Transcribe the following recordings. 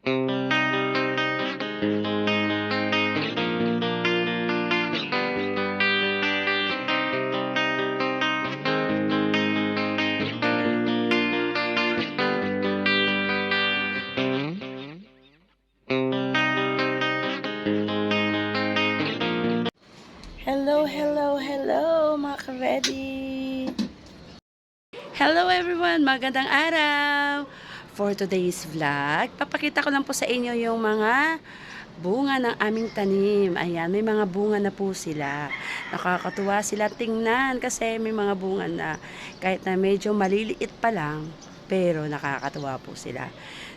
Hello, hello, hello mga! Hello everyone! Magandang araw! For today's vlog, papakita ko lang po sa inyo yung mga bunga ng aming tanim. Ayan, may mga bunga na po sila. Nakakatuwa sila tingnan kasi may mga bunga na kahit na medyo maliliit pa lang, pero nakakatuwa po sila.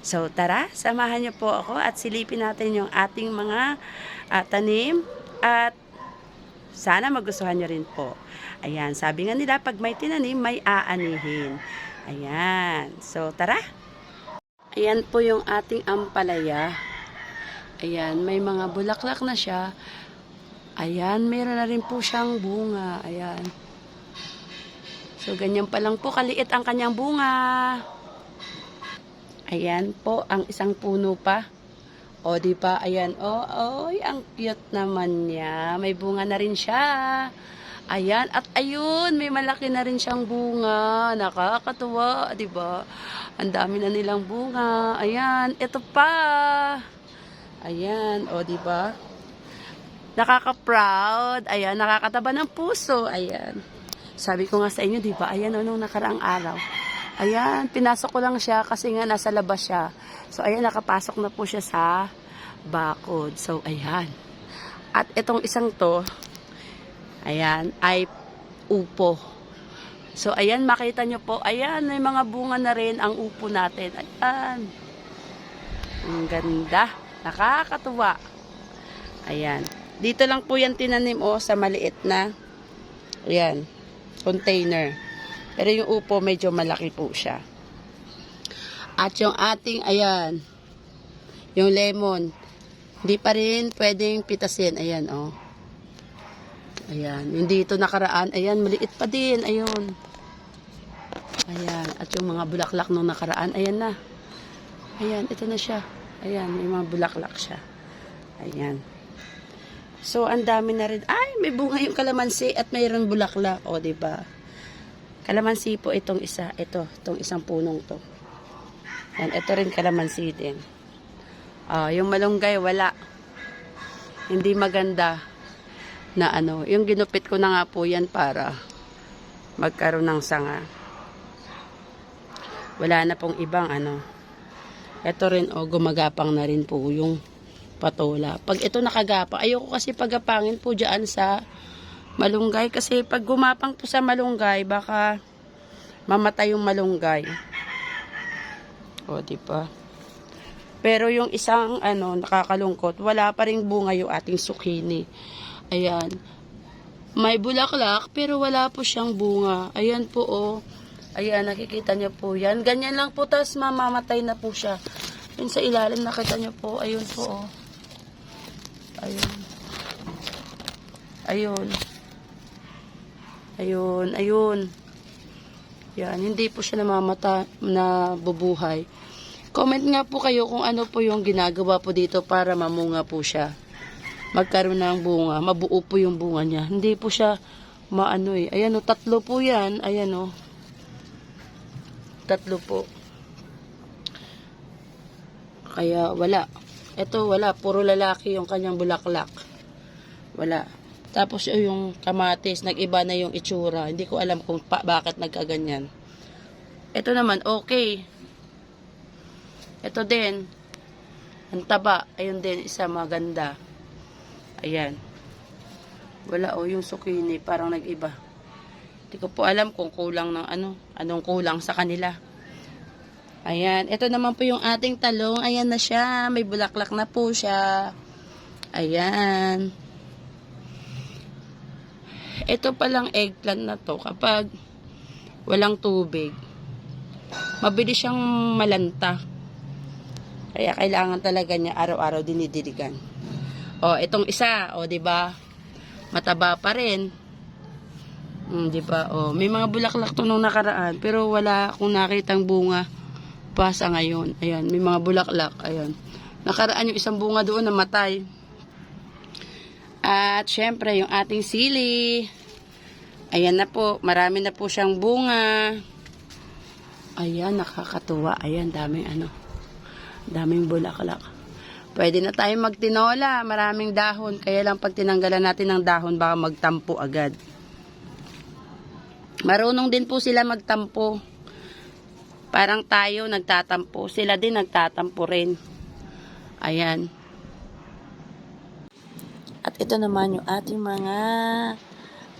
So tara, samahan niyo po ako at silipin natin yung ating mga ah, tanim at sana magustuhan nyo rin po. Ayan, sabi nga nila, pag may tinanim, may aanihin. Ayan. So, tara. Ayan po yung ating ampalaya. Ayan, may mga bulaklak na siya. Ayan, meron na rin po siyang bunga. Ayan. So, ganyan pa lang po kaliit ang kanyang bunga. Ayan po, ang isang puno pa. O, di ba? Ayan. O, oy, ang cute naman niya. May bunga na rin siya. Ayan. At ayun, may malaki na rin siyang bunga. Nakakatuwa, di ba? Ang dami na nilang bunga. Ayan. Ito pa. Ayan. O, di ba? Nakaka-proud. Ayan. Nakakataba ng puso. Ayan. Sabi ko nga sa inyo, di ba? Ayan, o, nung nakaraang araw. Ayan, pinasok ko lang siya kasi nga nasa labas siya. So, ayan, nakapasok na po siya sa bakod. So, ayan. At itong isang to, ayan, ay upo. So, ayan, makita nyo po, ayan, may mga bunga na rin ang upo natin. Ayan. Ang ganda. Nakakatuwa. Ayan. Dito lang po yan tinanim, oh, sa maliit na, ayan, container. Pero yung upo, medyo malaki po siya. At yung ating, ayan, yung lemon, hindi pa rin pwedeng pitasin. Ayan, oh. Ayan. Yung dito nakaraan, ayan, maliit pa din. Ayun. Ayan. At yung mga bulaklak nung nakaraan, ayan na. Ayan, ito na siya. Ayan, may mga bulaklak siya. Ayan. So, ang dami na rin. Ay, may bunga yung kalamansi at mayroon bulaklak. O, ba? Kalamansi po itong isa. Ito, itong isang punong to. Yan, ito rin kalamansi din. Ah, yung malunggay, wala. Hindi maganda na ano. Yung ginupit ko na nga po yan para magkaroon ng sanga. Wala na pong ibang ano. Ito rin, oh, gumagapang na rin po yung patola. Pag ito nakagapang, ayoko kasi pagapangin po dyan sa malunggay kasi pag gumapang po sa malunggay baka mamatay yung malunggay o di ba pero yung isang ano nakakalungkot wala pa ring bunga yung ating zucchini ayan. May bulaklak pero wala po siyang bunga. Ayan po oh. Ayan nakikita niyo po yan. Ganyan lang po tas mamamatay na po siya. Yun sa ilalim nakita niyo po. Ayun po oh. Ayun. Ayun. Ayun, ayun. Yan, hindi po siya namamata na bubuhay. Comment nga po kayo kung ano po yung ginagawa po dito para mamunga po siya. Magkaroon ng bunga, mabuo po yung bunga niya. Hindi po siya maano eh. Ayan o, tatlo po yan. Ayan o. Tatlo po. Kaya wala. Ito wala, puro lalaki yung kanyang bulaklak. Wala. Tapos oh, yung kamatis, nag-iba na yung itsura. Hindi ko alam kung pa, bakit nagkaganyan. Ito naman, okay. Ito din. Ang taba. Ayun din, isa maganda. Ayan. Wala oh, yung zucchini. Parang nag-iba. Hindi ko po alam kung kulang ng ano. Anong kulang sa kanila. Ayan. Ito naman po yung ating talong. Ayan na siya. May bulaklak na po siya. Ayan ito palang eggplant na to kapag walang tubig mabilis siyang malanta kaya kailangan talaga niya araw-araw dinidiligan o itong isa o di ba mataba pa rin mm, di ba o may mga bulaklak to nung nakaraan pero wala akong nakitang bunga pa sa ngayon. Ayan, may mga bulaklak. Ayan. Nakaraan yung isang bunga doon namatay. At syempre, yung ating sili. Ayan na po, marami na po siyang bunga. Ayan, nakakatuwa. Ayan, daming ano. Daming bulaklak. Pwede na tayong magtinola. Maraming dahon. Kaya lang pag tinanggalan natin ng dahon, baka magtampo agad. Marunong din po sila magtampo. Parang tayo nagtatampo. Sila din nagtatampo rin. Ayan. At ito naman yung ating mga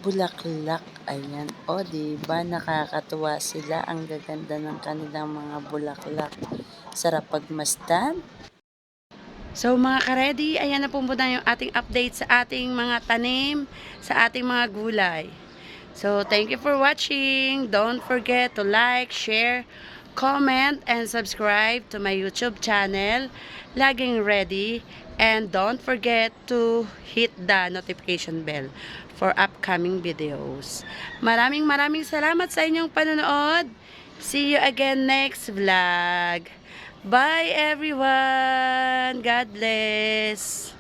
bulaklak. Ayan. O, di ba nakakatuwa sila. Ang gaganda ng kanilang mga bulaklak. Sarap pagmasdan. So mga karedy, ayan na po muna yung ating update sa ating mga tanim, sa ating mga gulay. So thank you for watching. Don't forget to like, share, comment, and subscribe to my YouTube channel, Laging Ready. And don't forget to hit the notification bell for upcoming videos. Maraming maraming salamat sa inyong panonood. See you again next vlog. Bye everyone. God bless.